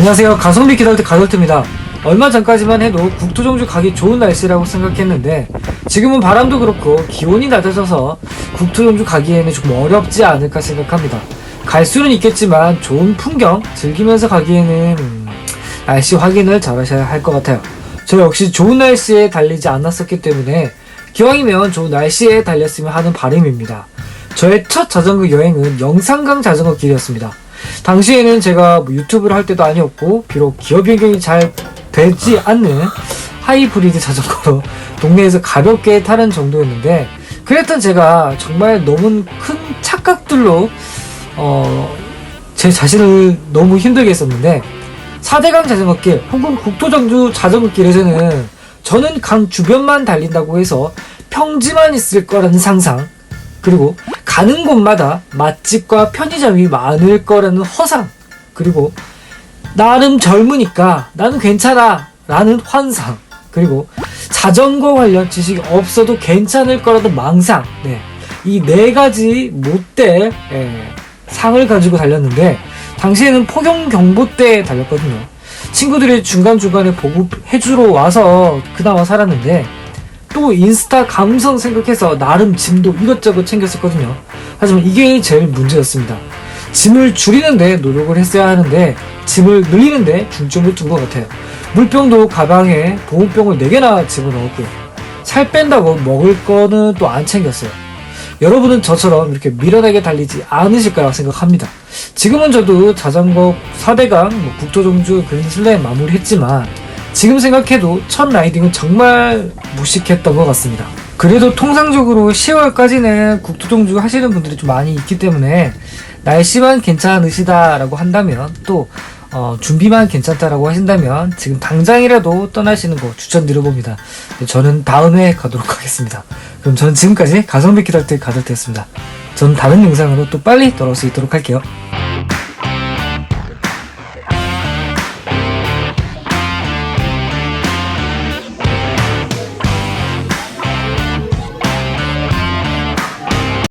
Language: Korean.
안녕하세요. 가성비 기다릴 가설트입니다. 얼마 전까지만 해도 국토종주 가기 좋은 날씨라고 생각했는데 지금은 바람도 그렇고 기온이 낮아져서 국토종주 가기에는 좀 어렵지 않을까 생각합니다. 갈 수는 있겠지만 좋은 풍경 즐기면서 가기에는 음, 날씨 확인을 잘 하셔야 할 것 같아요. 저 역시 좋은 날씨에 달리지 않았었기 때문에 기왕이면 좋은 날씨에 달렸으면 하는 바람입니다. 저의 첫 자전거 여행은 영산강 자전거 길이었습니다. 당시에는 제가 뭐 유튜브를 할 때도 아니었고 비록 기어 변경이 잘 되지 않는 하이브리드 자전거로 동네에서 가볍게 타는 정도였는데 그랬던 제가 정말 너무 큰 착각들로 어, 제 자신을 너무 힘들게 했었는데 4대강 자전거길 혹은 국토정주 자전거길에서는 저는 강 주변만 달린다고 해서 평지만 있을 거라는 상상 그리고 가는 곳마다 맛집과 편의점이 많을 거라는 허상. 그리고 나름 젊으니까 나는 괜찮아 라는 환상. 그리고 자전거 관련 지식이 없어도 괜찮을 거라는 망상. 네. 이 네 가지 못될 예, 상을 가지고 달렸는데 당시에는 포경 경보대에 달렸거든요. 친구들이 중간중간에 보급해주러 와서 그나마 살았는데 또 인스타 감성 생각해서 나름 짐도 이것저것 챙겼었거든요. 하지만 이게 제일 문제였습니다. 짐을 줄이는데 노력을 했어야 하는데 짐을 늘리는데 중점을 둔 것 같아요. 물병도 가방에 보온병을 4개나 집어넣었고요. 살 뺀다고 먹을 거는 또 안 챙겼어요. 여러분은 저처럼 이렇게 미련하게 달리지 않으실 거라고 생각합니다. 지금은 저도 자전거 4대강, 뭐 국토종주 그린슬레 마무리했지만 지금 생각해도 첫 라이딩은 정말 무식했던 것 같습니다. 그래도 통상적으로 10월까지는 국토종주 하시는 분들이 좀 많이 있기 때문에 날씨만 괜찮으시다라고 한다면 또 어, 준비만 괜찮다라고 하신다면 지금 당장이라도 떠나시는 거 추천드려봅니다. 저는 다음에 가도록 하겠습니다. 그럼 저는 지금까지 가성비 기다릴 때 가설태였습니다. 저는 다른 영상으로 또 빨리 돌아올 수 있도록 할게요.